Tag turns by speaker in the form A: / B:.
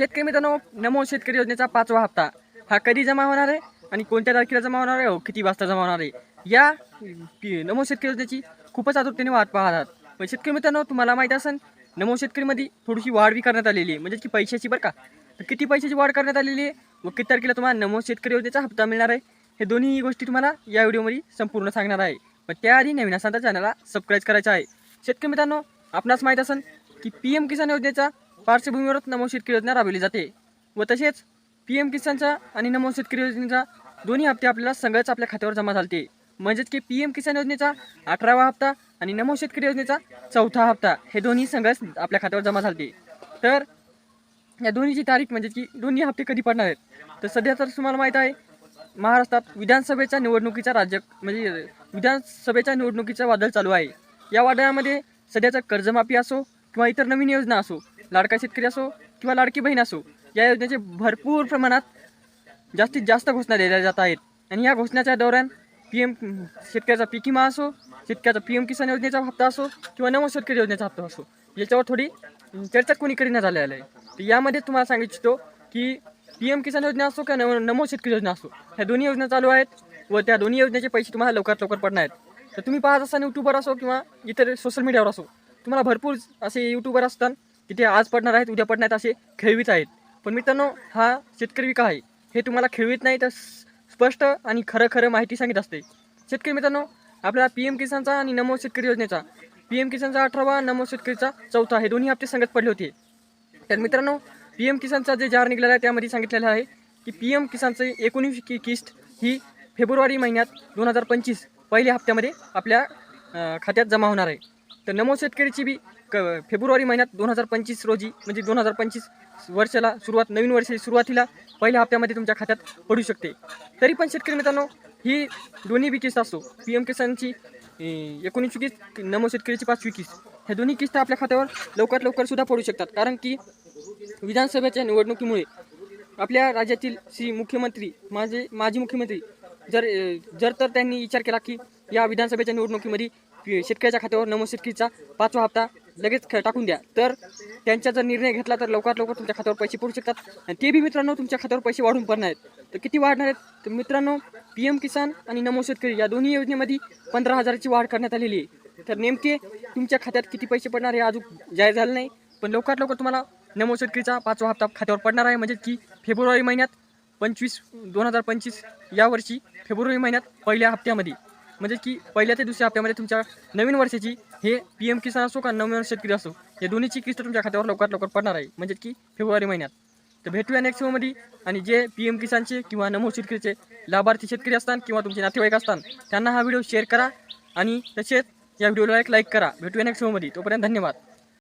A: शेतकरी मित्रांनो नमो शेतकरी योजनेचा पाचवा हप्ता. हा कधी जमा होणार आहे आणि कोणत्या तारखेला जमा होणार आहे हो? किती वाजता जमा होणार आहे? या नमो शेतकरी योजनेची खूपच आतुरतेने वाट पाहतात पण शेतकरी मित्रांनो तुम्हाला माहीत असेल नमो शेतकरीमध्ये थोडीशी वाढ बी करण्यात आलेली आहे. म्हणजे की पैशाची बरं का. तर किती पैशाची वाढ करण्यात आलेली आहे? व किती तारखेला तुम्हाला नमो शेतकरी योजनेचा हप्ता मिळणार आहे? हे दोन्ही गोष्टी तुम्हाला या व्हिडिओमध्ये संपूर्ण सांगणार आहे. पण त्याआधी नवीन असांचा चॅनलला सबस्क्राईब करायचं आहे. शेतकरी मित्रांनो आपणास माहीत असेल की पी एम किसान योजनेचा पार्श्वभूमीवरच नमो शेतकरी योजना राबविली जाते व तसेच पी एम किसानचा आणि नमो शेतकरी योजनेचा दोन्ही हप्ते आपल्याला सगळंच आपल्या खात्यावर जमा झालते. म्हणजेच की पी एम किसान योजनेचा अठरावा हप्ता आणि नमो शेतकरी योजनेचा चौथा हप्ता हे दोन्ही संघच आपल्या खात्यावर जमा झालते. तर या दोन्हीची तारीख म्हणजे की दोन्ही हप्ते कधी पडणार आहेत? तर सध्या तर तुम्हाला माहीत आहे महाराष्ट्रात विधानसभेच्या निवडणुकीचा राज्य म्हणजे विधानसभेच्या निवडणुकीचा वादळ चालू आहे. या वादळामध्ये सध्याचा कर्जमाफी असो किंवा इतर नवीन योजना असो लाडका शेतकरी असो किंवा लाडकी बहीण असो या योजनेचे भरपूर प्रमाणात जास्तीत जास्त घोषणा दिल्या जात आहेत. आणि या घोषणाच्या दौरान पी एम शेतकऱ्याचा पीक विमा असो शेतकऱ्याचा पी एम किसान योजनेचा हप्ता असो किंवा नव शेतकरी योजनेचा हप्ता असो याच्यावर थोडी चर्चा कोणी करीना झालेला आहे. तर यामध्ये तुम्हाला सांगू इच्छितो की पी एम किसान योजना असो किंवा नव नमो शेतकरी योजना असो ह्या दोन्ही योजना चालू आहेत व त्या दोन्ही योजनेचे पैसे तुम्हाला लवकरात लवकर पडणार आहेत. तर तुम्ही पाहत असताना यूट्यूबर असो किंवा इतर सोशल मीडियावर असो तुम्हाला भरपूर असे यूट्यूबर असतात तिथे आज पडणार आहेत उद्या पडणार आहेत असे खेळवीत आहेत. पण मित्रांनो हा शेतकरी विका आहे. हे तुम्हाला खेळवीत नाही तर स्पष्ट आणि खरं खरं माहिती सांगित असते. शेतकरी मित्रांनो आपल्याला पी एम किसानचा आणि नमो शेतकरी योजनेचा पी एम किसानचा अठरावा नमो शेतकरीचा चौथा हे दोन्ही हप्ते सांगत पडले होते. तर मित्रांनो पी एम किसानचा जे जार निघालेला आहे त्यामध्ये सांगितलेलं आहे की पी एम किसानचे एकोणीस कि किस्त ही फेब्रुवारी महिन्यात दोन हजार पंचवीस पहिल्या हप्त्यामध्ये आपल्या खात्यात जमा होणार आहे. तर नमो शेतकरीची बी क फेब्रुवारी महिन्यात दोन हजार पंचवीस रोजी म्हणजे दोन हजार पंचवीस वर्षाला सुरुवात नवीन वर्षाची सुरुवातीला पहिल्या हप्त्यामध्ये तुमच्या खात्यात पडू शकते. तरी पण शेतकरी मित्रांनो ही दोन्ही बी किस्त असो पी एम किसानची एकोणीसवी किस्त नमो शेतकरीची पाचवी किस्त ह्या दोन्ही किस्त आपल्या खात्यावर लवकरात लवकर सुद्धा पडू शकतात. कारण की विधानसभेच्या निवडणुकीमुळे आपल्या राज्यातील श्री मुख्यमंत्री माझे माजी मुख्यमंत्री जर जर तर त्यांनी विचार केला की या विधानसभेच्या निवडणुकीमध्ये शेतकऱ्याच्या खात्यावर नमो शेतकरीचा पाचवा हप्ता लगेच टाकून द्या. तर त्यांचा जर निर्णय घेतला तर लवकरात लवकर तुमच्या खात्यावर पैसे पडू शकतात आणि ते बी मित्रांनो तुमच्या खात्यावर पैसे वाढून पडणार आहेत. तर किती वाढणार आहेत? तर मित्रांनो पी एम किसान आणि नमो शेतकरी या दोन्ही योजनेमध्ये पंधरा हजाराची वाढ करण्यात आलेली आहे. तर नेमके तुमच्या खात्यात किती पैसे पडणार हे अजून जाहीर झालं नाही. पण लवकरात लवकर तुम्हाला नमो शेतकरीचा पाचवा हप्ता खात्यावर पडणार आहे. म्हणजे की फेब्रुवारी महिन्यात पंचवीस दोन हजार पंचवीस यावर्षी फेब्रुवारी महिन्यात पहिल्या हप्त्यामध्ये. म्हणजे की पहिल्या ते दुसऱ्या हप्त्यामध्ये तुमच्या नवीन वर्षाची हे पी एम किसान असो का नवीन शेतकरी असो या दोन्हीची किस्त तुमच्या खात्यावर लवकरात लवकर पडणार आहे. म्हणजे की फेब्रुवारी महिन्यात. तर भेटूया नेक्स्टमध्ये. आणि जे पी एम किसानचे किंवा नमो शेतकरीचे लाभार्थी शेतकरी असतात किंवा तुमचे नातेवाईक असतात त्यांना हा व्हिडिओ शेअर करा. आणि तसेच या व्हिडिओला एक लाईक करा. भेटूया नेक्स्टमध्ये. तोपर्यंत धन्यवाद.